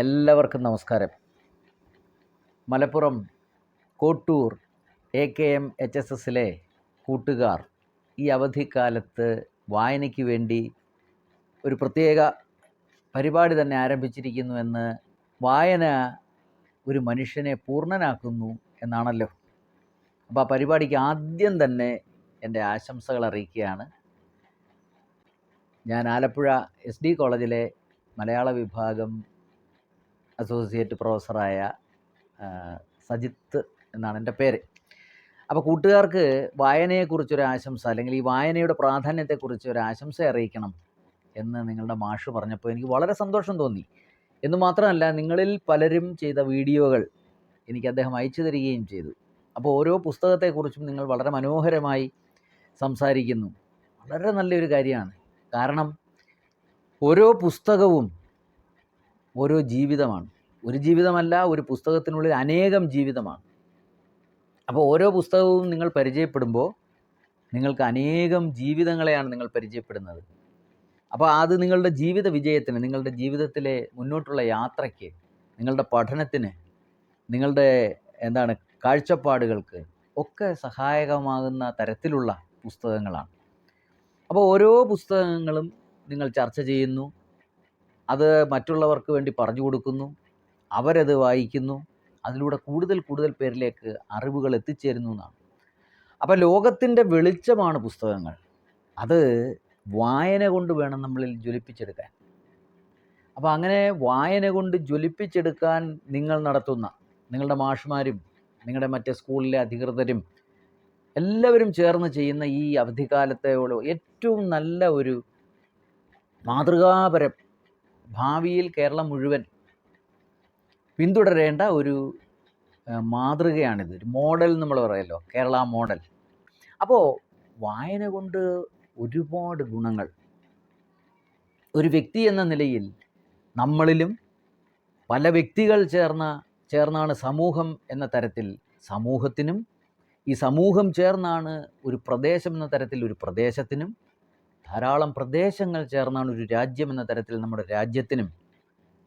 എല്ലാവർക്കും നമസ്കാരം. Malappuram Kottoor A K M H S എസിലെ കൂട്ടുകാർ ഈ അവധിക്കാലത്ത് വായനയ്ക്ക് വേണ്ടി ഒരു പ്രത്യേക പരിപാടി തന്നെ ആരംഭിച്ചിരിക്കുന്നു എന്ന് വായന ഒരു മനുഷ്യനെ പൂർണനാക്കുന്നു എന്നാണല്ലോ. അപ്പോൾ ആ പരിപാടിക്ക് ആദ്യം തന്നെ എന്റെ ആശംസകൾ അറിയിക്കുകയാണ്. ഞാൻ ആലപ്പുഴ എസ് ഡി കോളേജിലെ മലയാള വിഭാഗം അസോസിയേറ്റ് പ്രൊഫസറായ സജിത്ത് എന്നാണ് എന്റെ പേര്. അപ്പോൾ കൂട്ടുകാർക്ക് വായനയെക്കുറിച്ചൊരു ആശംസ അല്ലെങ്കിൽ ഈ വായനയുടെ പ്രാധാന്യത്തെക്കുറിച്ച് ഒരു ആശംസ അറിയിക്കണം എന്ന് നിങ്ങളുടെ മാഷ് പറഞ്ഞപ്പോൾ എനിക്ക് വളരെ സന്തോഷം തോന്നി. എന്ന് മാത്രമല്ല നിങ്ങളിൽ പലരും ചെയ്ത വീഡിയോകൾ എനിക്ക് അദ്ദേഹം അയച്ചു തരികയും ചെയ്തു. അപ്പോൾ ഓരോ പുസ്തകത്തെക്കുറിച്ചും നിങ്ങൾ വളരെ മനോഹരമായി സംസാരിക്കുന്നു. വളരെ നല്ലൊരു കാര്യമാണ്. കാരണം ഓരോ പുസ്തകവും ഓരോ ജീവിതമാണ്. ഒരു ജീവിതമല്ല ഒരു പുസ്തകത്തിനുള്ളിൽ അനേകം ജീവിതമാണ്. അപ്പോൾ ഓരോ പുസ്തകവും നിങ്ങൾ പരിചയപ്പെടുമ്പോൾ നിങ്ങൾക്ക് അനേകം ജീവിതങ്ങളെയാണ് നിങ്ങൾ പരിചയപ്പെടുന്നത്. അപ്പോൾ അത് നിങ്ങളുടെ ജീവിത വിജയത്തിന് നിങ്ങളുടെ ജീവിതത്തിലെ മുന്നോട്ടുള്ള യാത്രയ്ക്ക് നിങ്ങളുടെ പഠനത്തിന് നിങ്ങളുടെ എന്താണ് കാഴ്ചപ്പാടുകൾക്ക് ഒക്കെ സഹായകമാകുന്ന തരത്തിലുള്ള പുസ്തകങ്ങളാണ്. അപ്പോൾ ഓരോ പുസ്തകങ്ങളും നിങ്ങൾ ചർച്ച ചെയ്യുന്നു. അത് മറ്റുള്ളവർക്ക് വേണ്ടി പറഞ്ഞു കൊടുക്കുന്നു അവരത് വായിക്കുന്നു അതിലൂടെ കൂടുതൽ കൂടുതൽ പേരിലേക്ക് അറിവുകൾ എത്തിച്ചേരുന്നു എന്നാണ്. അപ്പോൾ ലോകത്തിന്റെ വെളിച്ചമാണ് പുസ്തകങ്ങൾ. അത് വായന കൊണ്ട് വേണം നമ്മളിൽ ജ്വലിപ്പിച്ചെടുക്കാൻ. അപ്പോൾ അങ്ങനെ വായന കൊണ്ട് ജ്വലിപ്പിച്ചെടുക്കാൻ നിങ്ങൾ നടത്തുന്ന നിങ്ങളുടെ മാഷ്മാരും നിങ്ങളുടെ മറ്റേ സ്കൂളിലെ അധികൃതരും എല്ലാവരും ചേർന്ന് ചെയ്യുന്ന ഈ അവധിക്കാലത്തെ ഏറ്റവും നല്ല ഒരു മാതൃകാപരം ഭാവിയിൽ കേരളം മുഴുവൻ പിന്തുടരേണ്ട ഒരു മാതൃകയാണിത്. ഒരു മോഡൽ നമ്മൾ പറയല്ലോ കേരള മോഡൽ. അപ്പോൾ വായന കൊണ്ട് ഒരുപാട് ഗുണങ്ങൾ. ഒരു വ്യക്തി എന്ന നിലയിൽ നമ്മളിലും പല വ്യക്തികൾ ചേർന്ന ചേർന്നാണ് സമൂഹം എന്ന തരത്തിൽ സമൂഹത്തിനും ഈ സമൂഹം ചേർന്നാണ് ഒരു പ്രദേശം എന്ന തരത്തിൽ ഒരു പ്രദേശത്തിനും ധാരാളം പ്രദേശങ്ങൾ ചേർന്നാണ് ഒരു രാജ്യം എന്ന തരത്തിൽ നമ്മുടെ രാജ്യത്തിനും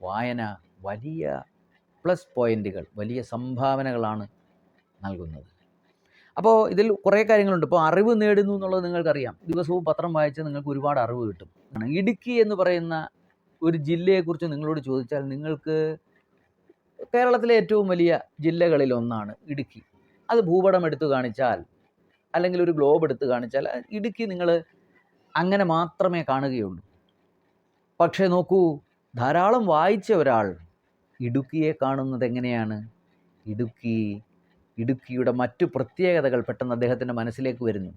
വായന വലിയ പ്ലസ് പോയിന്റുകൾ വലിയ സംഭാവനകളാണ് നൽകുന്നത്. അപ്പോൾ ഇതിൽ കുറേ കാര്യങ്ങളുണ്ട്. ഇപ്പോൾ അറിവ് നേടുന്നു എന്നുള്ളത് നിങ്ങൾക്കറിയാം. ദിവസവും പത്രം വായിച്ച് നിങ്ങൾക്ക് ഒരുപാട് അറിവ് കിട്ടും. ഇടുക്കി എന്ന് പറയുന്ന ഒരു ജില്ലയെക്കുറിച്ച് നിങ്ങളോട് ചോദിച്ചാൽ നിങ്ങൾക്ക് കേരളത്തിലെ ഏറ്റവും വലിയ ജില്ലകളിൽ ഒന്നാണ് ഇടുക്കി. അത് ഭൂപടം എടുത്തു കാണിച്ചാൽ അല്ലെങ്കിൽ ഒരു ഗ്ലോബ് എടുത്തു കാണിച്ചാൽ ഇടുക്കി നിങ്ങൾ അങ്ങനെ മാത്രമേ കാണുകയുള്ളൂ. പക്ഷേ നോക്കൂ ധാരാളം വായിച്ച ഒരാൾ ഇടുക്കിയെ കാണുന്നത് എങ്ങനെയാണ്? ഇടുക്കി ഇടുക്കിയുടെ മറ്റു പ്രത്യേകതകൾ പെട്ടെന്ന് അദ്ദേഹത്തിന്റെ മനസ്സിലേക്ക് വരുന്നു.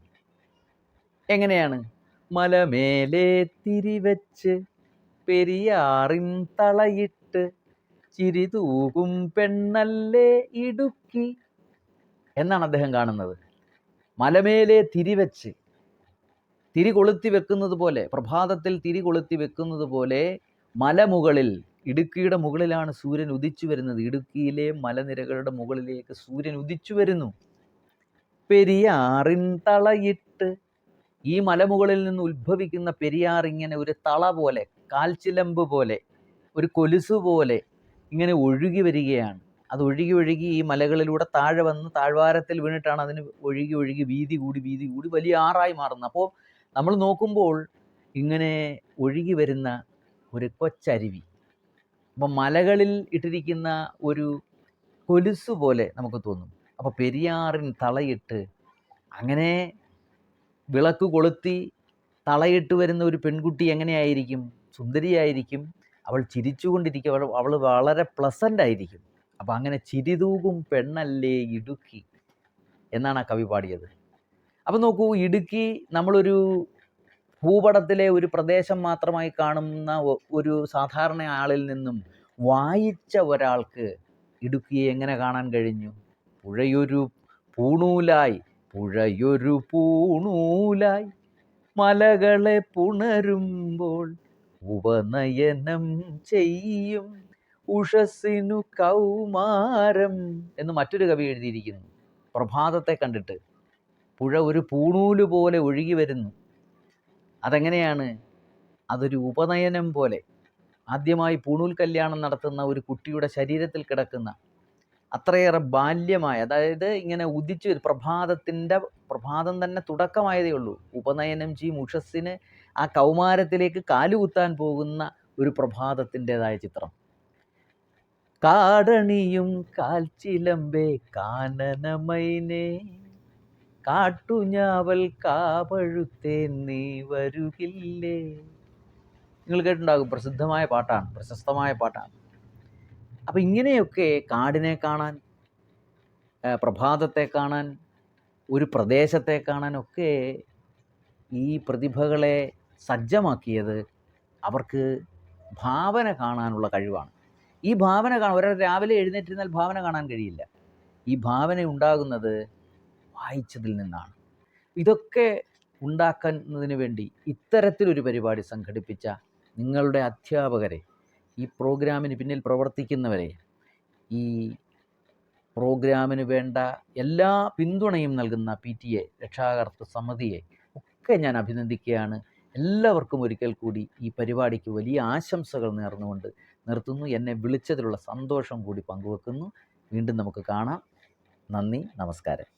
എങ്ങനെയാണ്? മലമേലെ തിരിവച്ച് പെരിയാറിൻ തളയിട്ട് ചിരിതൂകും പെണ്ണല്ലേ ഇടുക്കി? എന്നാണ് അദ്ദേഹം കാണുന്നത്. മലമേലെ തിരിവെച്ച് തിരി കൊളുത്തി വെക്കുന്നത് പോലെ പ്രഭാതത്തിൽ തിരി കൊളുത്തി വെക്കുന്നത് പോലെ മലമുകളിൽ ഇടുക്കിയുടെ മുകളിലാണ് സൂര്യൻ ഉദിച്ചു വരുന്നത്. ഇടുക്കിയിലെ മലനിരകളുടെ മുകളിലേക്ക് സൂര്യൻ ഉദിച്ചു വരുന്നു. പെരിയാറിൻ തളയിട്ട് ഈ മലമുകളിൽ നിന്ന് ഉത്ഭവിക്കുന്ന പെരിയാർ ഇങ്ങനെ ഒരു തള പോലെ കാൽച്ചിലമ്പ് പോലെ ഒരു കൊലുസു പോലെ ഇങ്ങനെ ഒഴുകി വരികയാണ്. അത് ഒഴുകി ഒഴുകി ഈ മലകളിലൂടെ താഴെ വന്ന് താഴ്വാരത്തിൽ വീണിട്ടാണ് അതിന് ഒഴുകി ഒഴുകി വീതി കൂടി വീതി കൂടി വലിയ ആറായി മാറുന്നത്. അപ്പോൾ നമ്മൾ നോക്കുമ്പോൾ ഇങ്ങനെ ഒഴുകി വരുന്ന ഒരു കൊച്ചരുവി. അപ്പം മലകളിൽ ഇട്ടിരിക്കുന്ന ഒരു കൊലുസ് പോലെ നമുക്ക് തോന്നും. അപ്പോൾ പെരിയാറിൻ തളയിട്ട് അങ്ങനെ വിളക്ക് കൊളുത്തി തളയിട്ട് വരുന്ന ഒരു പെൺകുട്ടി എങ്ങനെയായിരിക്കും? സുന്ദരിയായിരിക്കും. അവൾ ചിരിച്ചുകൊണ്ടിരിക്കും. അവൾ അവൾ വളരെ പ്ലസന്റ് ആയിരിക്കും. അപ്പോൾ അങ്ങനെ ചിരിതൂകും പെണ്ണല്ലേ ഇടുക്കി എന്നാണ് ആ കവി പാടിയത്. അപ്പോൾ നോക്കൂ ഇടുക്കി നമ്മളൊരു ഭൂപടത്തിലെ ഒരു പ്രദേശം മാത്രമായി കാണുന്ന ഒരു സാധാരണ ആളിൽ നിന്നും വായിച്ച ഒരാൾക്ക് ഇടുക്കിയെ എങ്ങനെ കാണാൻ കഴിഞ്ഞു? പുഴയൊരു പൂണൂലായി പുഴയൊരു പൂണൂലായി. മലകളെ പുണരുമ്പോൾ ഉപനയനം ചെയ്യും. ഉഷസിനു കൗമാരം എന്ന് മറ്റൊരു കവി എഴുതിയിരിക്കുന്നു. പ്രഭാതത്തെ കണ്ടിട്ട്. പുഴ ഒരു പൂണൂൽ പോലെ ഒഴുകി വരുന്നു. അതെങ്ങനെയാണ്? അതൊരു ഉപനയനം പോലെ. ആദ്യമായി പൂണൂൽ കല്യാണം നടത്തുന്ന ഒരു കുട്ടിയുടെ ശരീരത്തിൽ കിടക്കുന്ന അത്രയേറെ ബാല്യമായ അതായത് ഇങ്ങനെ ഉദിച്ച് പ്രഭാതത്തിന്റെ പ്രഭാതം തന്നെ തുടക്കമായതേ ഉള്ളൂ. ഉപനയനം ചെയ്യും ഉഷസ്സിന് ആ കൗമാരത്തിലേക്ക് കാലുകുത്താൻ പോകുന്ന ഒരു പ്രഭാതത്തിന്റെതായ ചിത്രം. കാടണിയും കാൽച്ചിലമ്പേ കാനനമൈനേ. കാട്ടുഞാവൽ കാപഴുത്തേ നീ വരുകില്ലേ. നിങ്ങൾ കേട്ടിട്ടുണ്ടാകും പ്രസിദ്ധമായ പാട്ടാണ് പ്രശസ്തമായ പാട്ടാണ്. അപ്പം ഇങ്ങനെയൊക്കെ കാടിനെ കാണാൻ പ്രഭാതത്തെ കാണാൻ ഒരു പ്രദേശത്തെ കാണാനൊക്കെ ഈ പ്രതിഭകളെ സജ്ജമാക്കിയത് അവർക്ക് ഭാവന കാണാനുള്ള കഴിവാണ്. ഈ ഭാവന കാണാൻ ഒരാൾ രാവിലെ എഴുന്നേറ്റിരുന്നാൽ ഭാവന കാണാൻ കഴിയില്ല. ഈ ഭാവന ഉണ്ടാകുന്നത് വായിച്ചതിൽ നിന്നാണ്. ഇതൊക്കെ ഉണ്ടാക്കുന്നതിന് വേണ്ടി ഇത്തരത്തിലൊരു പരിപാടി സംഘടിപ്പിച്ച നിങ്ങളുടെ അധ്യാപകരെ ഈ പ്രോഗ്രാമിന് പിന്നിൽ പ്രവർത്തിക്കുന്നവരെ ഈ പ്രോഗ്രാമിന് വേണ്ട എല്ലാ പിന്തുണയും നൽകുന്ന പി ടി എ രക്ഷാകർത്തൃ സമിതിയെ ഒക്കെ ഞാൻ അഭിനന്ദിക്കുകയാണ്. എല്ലാവർക്കും ഒരിക്കൽ കൂടി ഈ പരിപാടിക്ക് വലിയ ആശംസകൾ നേർന്നുകൊണ്ട് നിർത്തുന്നു. എന്നെ വിളിച്ചതിലുള്ള സന്തോഷം കൂടി പങ്കുവെക്കുന്നു. വീണ്ടും നമുക്ക് കാണാം. നന്ദി നമസ്കാരം.